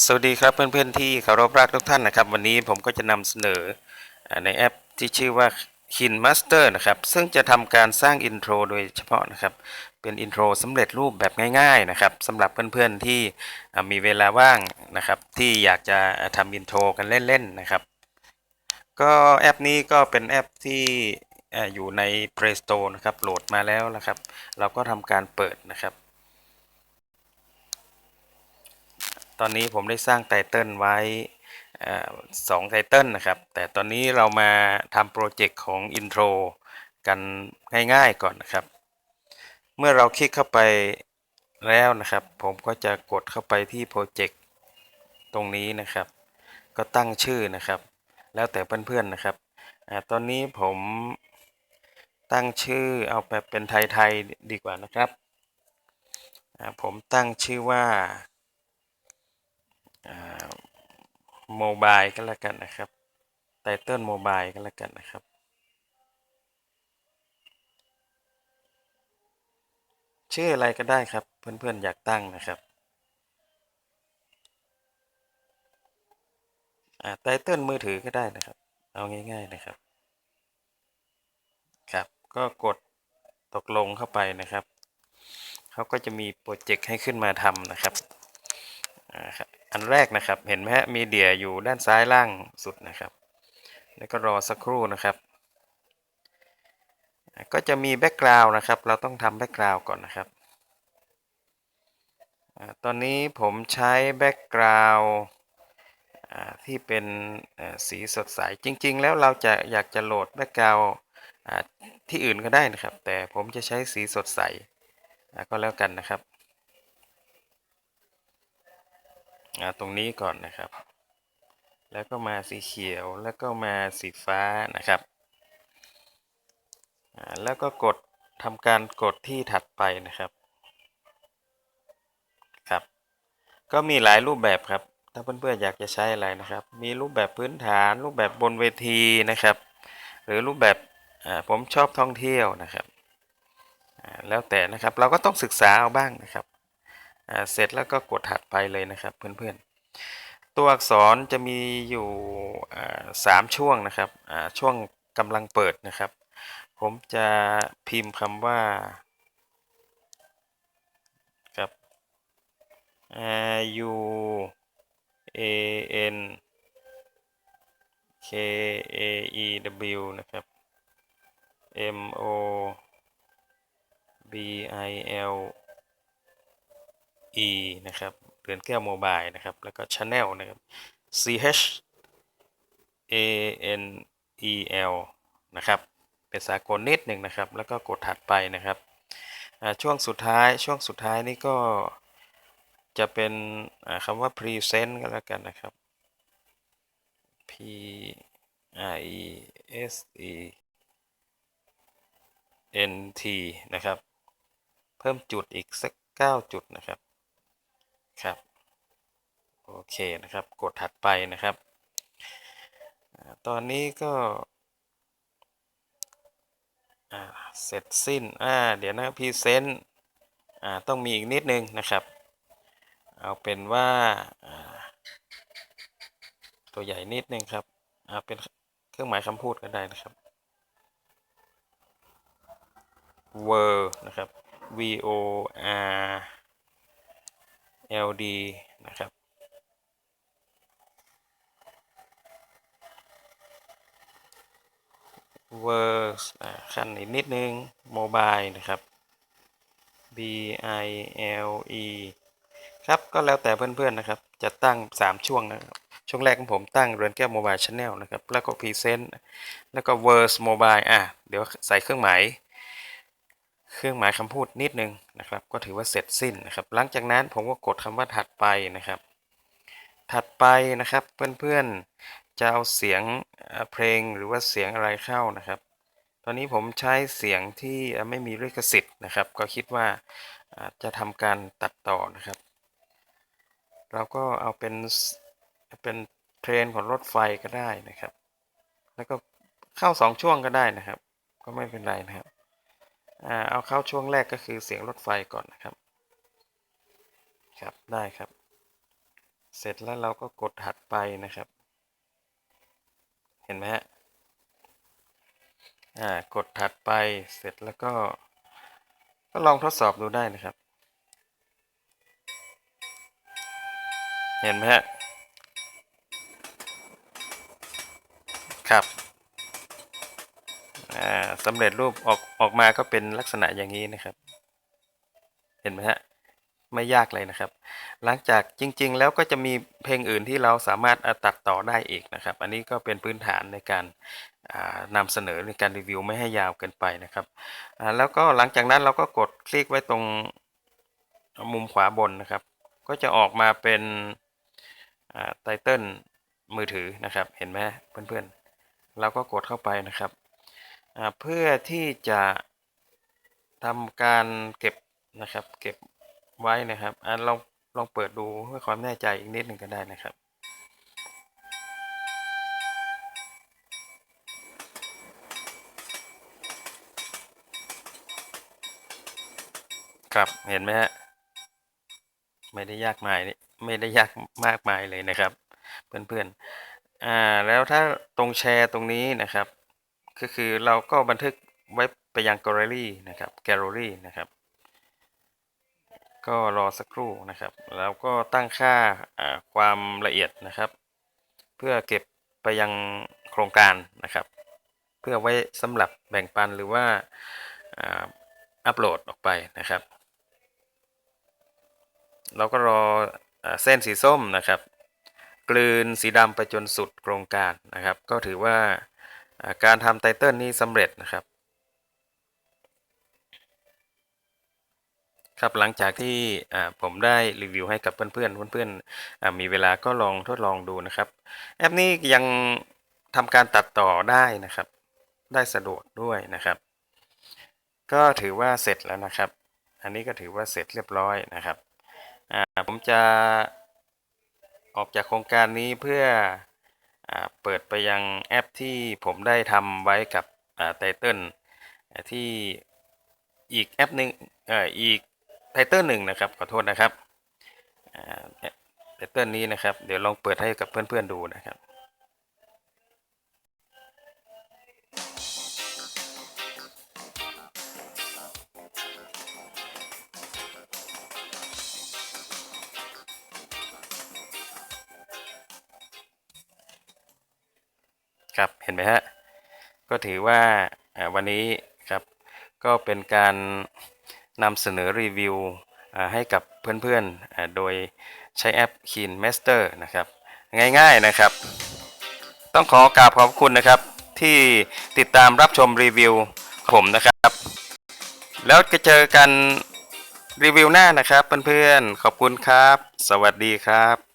สวัสดีครับเพื่อนๆที่เคารพรักทุกท่านนะครับ วันนี้ผมก็จะนำเสนอในแอปที่ชื่อว่า Kin Master นะครับ ซึ่งจะทำการสร้างอินโทรโดยเฉพาะนะครับ เป็นอินโทรสำเร็จรูปแบบง่าย ๆนะครับสำหรับเพื่อนๆที่มีเวลาว่างนะครับ ที่อยากจะทำอินโทรกันเล่นๆนะครับ ก็แอปนี้ก็เป็นแอปที่อ่าอยู่ใน Play Store นะครับโหลดมาแล้วนะครับ เราก็ทำการเปิดนะครับ ตอนนี้ผมได้สร้างไตเติลไว้สองไตเติลนะครับ แต่ตอนนี้เรามาทำโปรเจกต์ของอินโทรกันง่ายๆก่อนนะครับ เมื่อเราคลิกเข้าไปแล้วนะครับ ผมก็จะกดเข้าไปที่โปรเจกต์ตรงนี้นะครับ ก็ตั้งชื่อนะครับ แล้วแต่เพื่อนๆนะครับอตอนนี้ผมตั้งชื่อเอาแบบเป็นไทยๆดีกว่านะครับ ผมตั้งชื่อว่า โมบายก็แล้วกันนะครับไตเติลโมบายก็แล้วกันนะครับ ชื่ออะไรก็ได้ครับ เพื่อนๆอยากตั้งนะครับไตเติลมือถือก็ได้นะครับ เอาง่าย ๆนะครับ ครับ ก็กดตกลงเข้าไปนะครับ เขาก็จะมีโปรเจกต์ให้ขึ้นมาทำนะครับ อ่าครับ อันแรกนะครับ เห็นไหมฮะ มีเดียอยู่ด้านซ้ายล่างสุดนะครับ แล้วก็รอสักครู่นะครับ ก็จะมีแบ็กกราวน์นะครับ เราต้องทำแบ็กกราวน์ก่อนนะครับ ตอนนี้ผมใช้แบ็กกราวน์ที่เป็นสีสดใส จริง ๆ แล้วเราจะอยากจะโหลดแบ็กกราวน์ที่อื่นก็ได้นะครับ แต่ผมจะใช้สีสดใสก็แล้วกันนะครับอ่า ตรงนี้ก่อนนะครับ แล้วก็มาสีเขียวแล้วก็มาสีฟ้านะครับอ่าแล้วก็กดทำการกดที่ถัดไปนะครับครับ ก็มีหลายรูปแบบครับ ถ้าเพื่อนๆอยากจะใช้อะไรนะครับ มีรูปแบบพื้นฐาน รูปแบบบนเวทีนะครับ หรือรูปแบบอ่าผมชอบท่องเที่ยวนะครับอ่าแล้วแต่นะครับเราก็ต้องศึกษาเอาบ้างนะครับ เสร็จแล้วก็กดถัดไปเลยนะครับเพื่อนๆ ตัวอักษรจะมีอยู่สามช่วงนะครับช่วงกำลังเปิดนะครับ ผมจะพิมพ์คำว่าครับ U A N K A E W นะครับ M O B I L E นะครับเรือนแก้วโมบายนะครับ แล้วก็ Channel นะครับ C H A N E L นะครับ เป็นสากลนิดหนึ่งนะครับ แล้วก็กดถัดไปนะครับ ช่วงสุดท้าย ช่วงสุดท้ายนี่ก็จะเป็นคำว่า present ก็แล้วกันนะครับ P R E S E N T นะครับ เพิ่มจุดอีกสัก 9 จุดนะครับ ครับ โอเคนะครับ กดถัดไปนะครับ ตอนนี้ก็เสร็จสิ้นอ่าเดี๋ยวนะพรีเซนต์อ่าต้องมีอีกนิดนึงนะครับ เอาเป็นว่าตัวใหญ่นิดนึงครับเอาเป็นเครื่องหมายคำพูดก็ได้นะครับ word นะครับ v o r l d นะครับ word อ่าขั้นอีกนิดนึง mobile นะครับ b i l e ครับ ก็แล้วแต่เพื่อนๆนะครับ จะตั้ง 3 ช่วงนะครับ ช่วงแรกของผมตั้งเรือนแก้วโมบายช n แนลนะครับ แล้วก็พรีเซนต์แล้วก็ verse mobile อะ เดี๋ยวใส่เครื่องหมาย เครื่องหมายคำพูดนิดนึงนะครับ ก็ถือว่าเสร็จสิ้นนะครับ หลังจากนั้นผมก็กดคำว่าถัดไปนะครับ ถัดไปนะครับเพื่อนๆจะเอาเสียงเพลงหรือว่าเสียงอะไรเข้านะครับ ตอนนี้ผมใช้เสียงที่ไม่มีลิขสิทธิ์นะครับ ก็คิดว่าอ่าจะทำการตัดต่อนะครับ เราก็เอาเป็นเป็นเทรนของรถไฟก็ได้นะครับ แล้วก็เข้าสองช่วงก็ได้นะครับ ก็ไม่เป็นไรนะครับ อ่าเอาเข้าช่วงแรกก็คือเสียงรถไฟก่อนนะครับ ครับได้ครับ เสร็จแล้วเราก็กดถัดไปนะครับ เห็นไหมฮะอ่ากดถัดไปเสร็จแล้วก็ ก็ลองทดสอบดูได้นะครับ เห็นไหมฮะ ครับอ่า สำเร็จรูปออกออกมาก็เป็นลักษณะอย่างนี้นะครับ เห็นไหมฮะไม่ยากเลยนะครับ หลังจากจริง ๆ แล้วก็จะมีเพลงอื่นที่เราสามารถตัดต่อได้อีกนะครับ อันนี้ก็เป็นพื้นฐานในการอ่านำเสนอในการรีวิวไม่ให้ยาวเกินไปนะครับ แล้วก็หลังจากนั้นเราก็กดคลิกไว้ตรงมุมขวาบนนะครับ ก็จะออกมาเป็นไตเติลมือถือนะครับ เห็นไหมเพื่อนๆ เราก็กดเข้าไปนะครับ เพื่อที่จะทำการเก็บนะครับ เก็บไว้นะครับอ่าลองลองเปิดดูเพื่อความแน่ใจอีกนิดหนึ่งก็ได้นะครับครับเห็นไหมฮะไม่ได้ยากมายนี่ไม่ได้ยากมากมายเลยนะครับ เพื่อนๆอ่าแล้วถ้าตรงแชร์ตรงนี้นะครับ ก็คือเราก็บันทึกไว้ไปยังแกลเลอรี่นะครับแกลเลอรี่นะครับ ก็รอสักครู่นะครับ แล้วก็ตั้งค่าความละเอียดนะครับ เพื่อเก็บไปยังโครงการนะครับ เพื่อไว้สำหรับแบ่งปันหรือว่าอ่าอัปโหลดออกไปนะครับ เราก็รออเส้นสีส้มนะครับ กลืนสีดำไปจนสุดโครงการนะครับ ก็ถือว่า การทำไตเติลนี้สำเร็จนะครับครับหลังจากที่ผมได้รีวิวให้กับเพื่อนๆเพื่อนๆมีเวลาก็ลองทดลองดูนะครับ แอปนี้ยังทำการตัดต่อได้นะครับ ได้สะดวกด้วยนะครับ ก็ถือว่าเสร็จแล้วนะครับ อันนี้ก็ถือว่าเสร็จเรียบร้อยนะครับผมจะออกจากโครงการนี้เพื่อ เปิดไปยังแอปที่ผมได้ทำไว้กับไตเติลที่อีกแอปหนึ่งเอ่ออีกไตเติลหนึ่งนะครับขอโทษนะครับไตเติลนี้นะครับ เดี๋ยวลองเปิดให้กับเพื่อนๆดูนะครับ ครับเห็นไหมฮะก็ถือว่าวันนี้ครับก็เป็นการนำเสนอรีวิวให้กับเพื่อนๆ โดยใช้แอป Keen Master นะครับ ง่ายๆนะครับ ต้องขอกราบขอบคุณนะครับ ที่ติดตามรับชมรีวิวผมนะครับ แล้วจะเจอกันรีวิวหน้านะครับเพื่อนๆ ขอบคุณครับ สวัสดีครับ